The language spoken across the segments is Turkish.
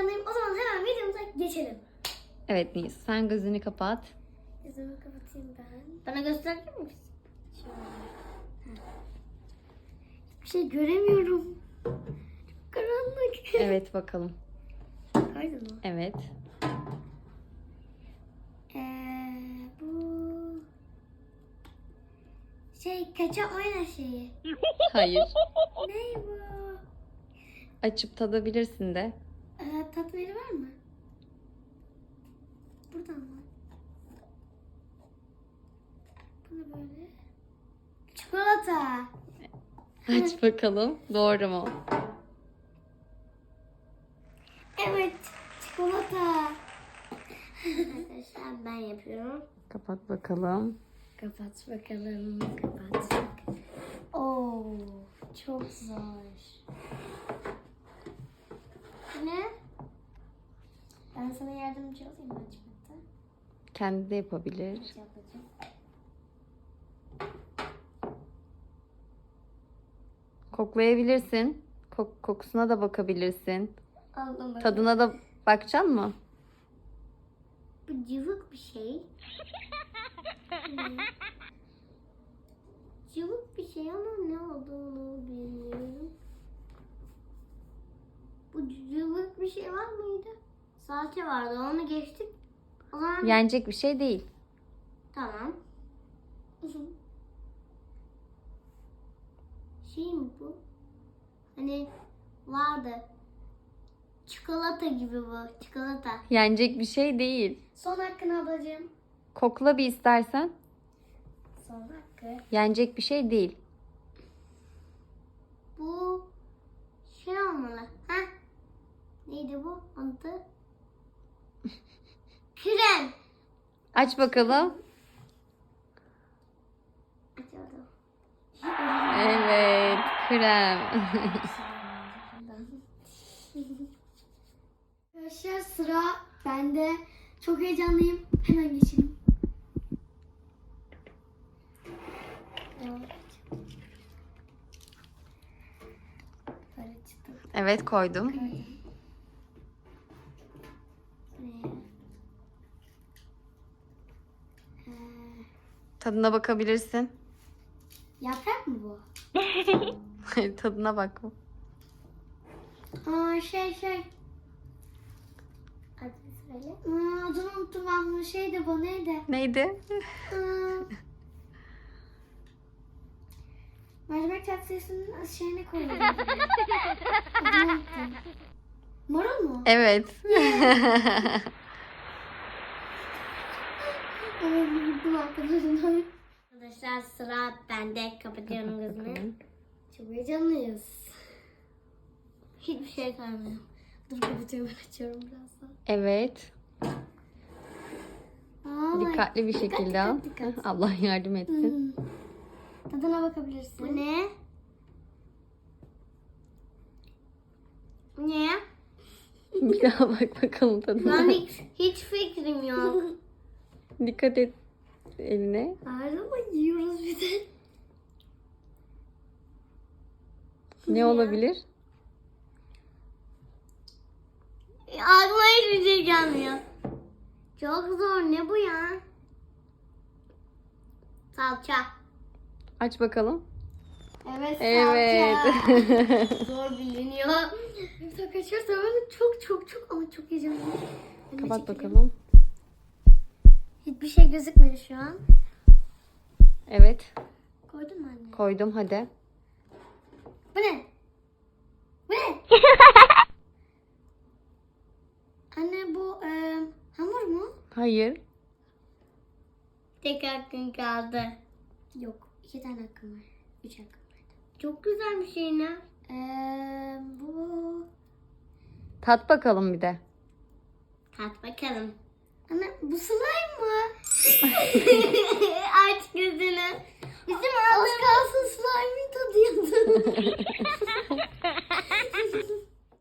heyecanlıyım. O zaman hemen videomuza geçelim. Evet Nisa sen gözünü kapat. Gözümü kapatayım ben. Bana gösterebilir misin? Şöyle. Bir şey göremiyorum. Çok karanlık. Evet bakalım. Kaydın mı? Evet. Ee, bu şey kaça oyna şeyi. Hayır. ne bu? Açıp tadabilirsin de. Ee, var mı? Buradan mı? Bu ne böyle? Çikolata. Aç bakalım. Doğru mu? Evet, çikolata. Arkadaşlar ben yapıyorum. Kapat bakalım. Kapat bakalım, kapat. Oo, çok zor. Ne? Ben sana yardımcı olayım açmakta. Kendi de yapabilir. Nasıl yapacağım? Koklayabilirsin. Kok kokusuna da bakabilirsin. Aldım. Tadına da bakacaksın mı? Bu cıvık bir şey. Cıvık bir şey ama ne olduğunu bilmiyorum. Bu cıvık bir şey var mıydı? Salça vardı onu geçtik. O zaman Yenecek bir şey değil. tamam. şey mi bu? Hani vardı. Çikolata gibi bu. Çikolata. Yenecek bir şey değil. Son hakkını ablacığım. Kokla bir istersen. Son hakkı. Yenecek bir şey değil. Bu şey olmalı. Ha? Neydi bu? Adı? Krem. Aç bakalım. Açalım. Evet. Krem. Arkadaşlar sıra bende. Çok heyecanlıyım. Hemen geçelim. Evet koydum. Tadına bakabilirsin. yaprak mı bu? Tadına bak. Aa şey şey. Adını söyle. Aa, adını unuttum ben bunu. Şey de bu neydi? Neydi? Aa. Mercimek tatlısının şeyine koyuyorum. Adını unuttum. Marul mu? Evet. Unuttum arkadaşlar. Arkadaşlar sıra bende. Kapatıyorum gözümü. Çok heyecanlıyız. Hiçbir şey kalmıyor. Dur kapatıyorum açıyorum birazdan. evet. Aa, Dikkatli bir dikkat, şekilde al. dikkat, dikkat. Allah yardım etsin. Hmm. Tadına bakabilirsin. Bu ne? Ne? Bir daha bak bakalım tadına. Ben hiç, hiç fikrim yok. Dikkat et eline. Her zaman yiyoruz bir de. Ne olabilir? Aklıma hiçbir şey gelmiyor. Çok zor. Ne bu ya? Salça. Aç bakalım. Evet Evet. zor biliniyor. Arkadaşlar ben çok çok çok ama çok heyecanlıyım. Kapat bakalım. Hiçbir şey gözükmüyor şu an. Evet. Koydun mu anne? Koydum hadi. Bu ne? Bu ne? Anne bu e, hamur mu? Hayır. Tek hakkın kaldı. Yok. iki tane hakkım var. Üç hakkım var. Çok güzel bir şey ne? Ee, bu... Tat bakalım bir de. Tat bakalım. Anne bu slime mı? Aç gözünü. Bizim Az kalsın slime'ın tadıyordu.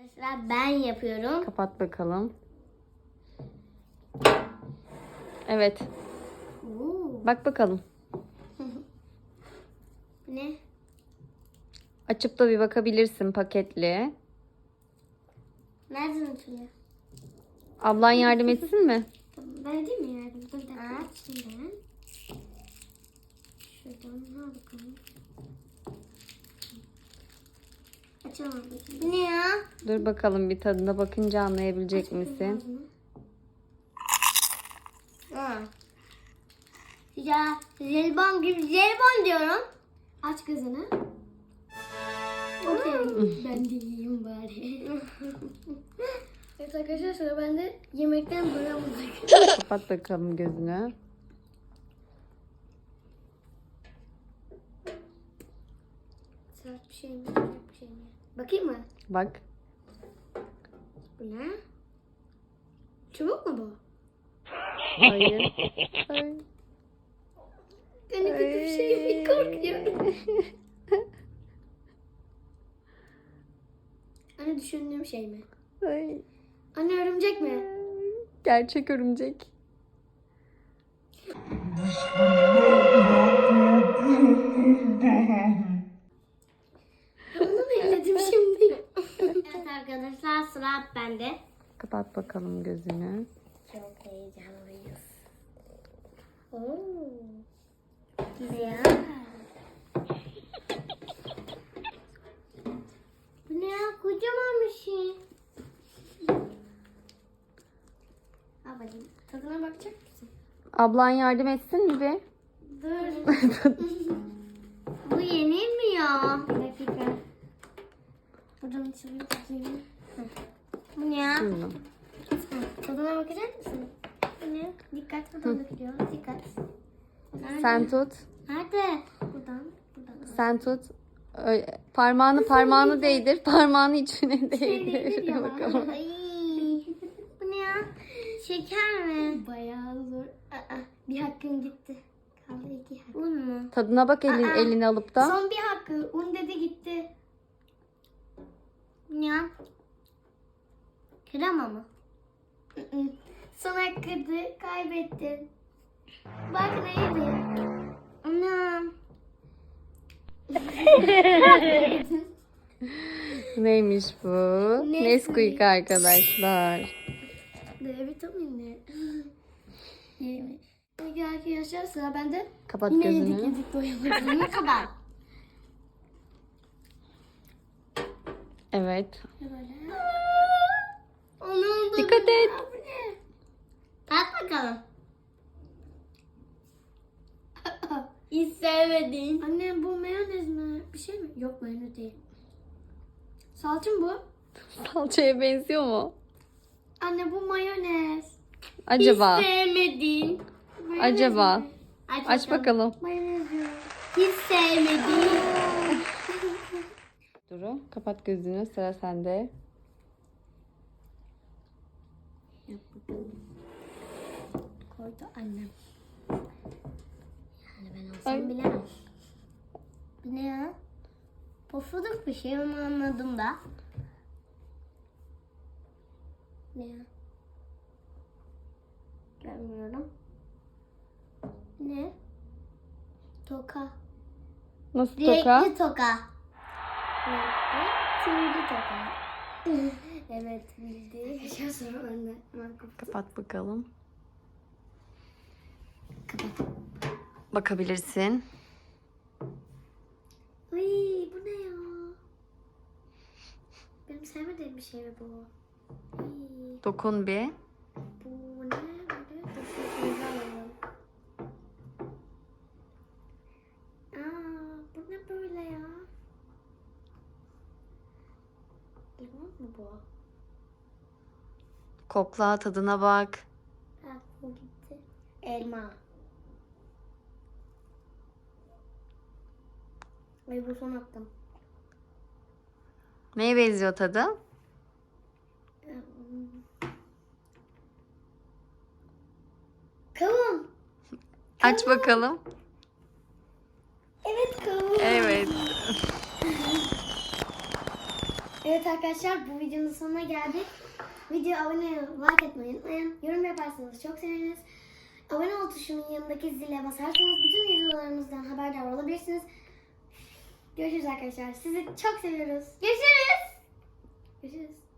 Arkadaşlar ben yapıyorum. Kapat bakalım. Evet. Oo. Bak bakalım. Ne? Açıp da bir bakabilirsin paketli. Nereden açılıyor? Ablan yardım etsin mi? Edeyim mi yardım? Dur bir dakika. Şimdi. Şuradan ne bakalım. Açalım. Ne ya? Dur bakalım bir tadına bakınca anlayabilecek misin? Ha. Ya jelibon gibi jelibon diyorum. Aç gözünü. Okey. ben de yiyeyim bari. evet arkadaşlar sıra bende yemekten doyamadık. Kapat bakalım gözünü. Sert bir şey mi? Sert bir şey mi? Bakayım mı? Bak. Bu ne? Çubuk mu bu? Hayır. Ay. Ben de kötü bir şey mi korkuyorum. Anne düşündüğüm şey mi? Ay. Anne örümcek mi? Gerçek örümcek. Onu mu elledim şimdi? evet arkadaşlar sıra bende. Kapat bakalım gözünü. Çok heyecanlıyız. Oo. Güzel. Bu ne ya? Kocaman bir şey. Bakayım. Tadına bakacak mısın? Ablan yardım etsin mi bir? Dur. Bu yenilmiyor. Bir dakika. Buradan içeri tutayım. Bu ne. Hı, Tadına bakacak mısın? Bu ne? Dikkat buradan dökülüyor. Dikkat. Nerede? Sen tut. Nerede? Buradan. Buradan. Sen tut. Öyle, parmağını parmağını değdir. Parmağını içine Değdir bakalım. Şeker mi? Bayağı zor. Aa, bir hakkın gitti. Kaldı iki hakkın. Un mu? Tadına bak elin, Aa. elini alıp da. Son bir hakkı. Un dedi gitti. Ne ya? Krema mı? Son hakkıydı. Kaybettin. Bak neydi? Anam. Neymiş bu? Nesquik arkadaşlar. D vitamini. Yemiş. Peki arkadaşlar sıra bende. Kapat Yine yedik gözünü. yedik doyamadık. Ne kadar? Evet. Böyle. Onun da Dikkat et. Tat bakalım. Hiç sevmedin. Anne bu mayonez mi? Bir şey mi? Yok mayonez değil. Salça mı bu? Salçaya benziyor mu? Anne bu mayonez. Acaba? Hiç sevmedin. Mayonez Acaba? mi? Aç, Aç bakalım. Mayonez? Hiç sevmedin. Duru kapat gözünü sıra sende. Yap bakalım. Koydu annem. Yani ben olsam Ay. bilemem. Ne ya? Pofuduk bir şey onu anladım da. Ne ya? Görmüyorum. Ne? Toka. Nasıl Renkli toka? toka. Renkli tüylü toka. evet bildi. Yaşar sonra kapat. Kapat bakalım. Kapat. Bakabilirsin. Ay bu ne ya? Benim sevmediğim bir şey mi bu? Dokun bir. bu ne bu ne böyle ya? Limon mu bu? Kokla tadına bak. Gitti. Elma. Ay bu son attım. Neye benziyor tadı? Kavun. Aç bakalım. Evet kavun. Evet. Evet arkadaşlar bu videonun sonuna geldik. Videoya abone like etmeyi unutmayın. Yorum yaparsanız çok seviniriz. Abone ol tuşunun yanındaki zile basarsanız bütün videolarımızdan haberdar olabilirsiniz. Görüşürüz arkadaşlar. Sizi çok seviyoruz. Görüşürüz.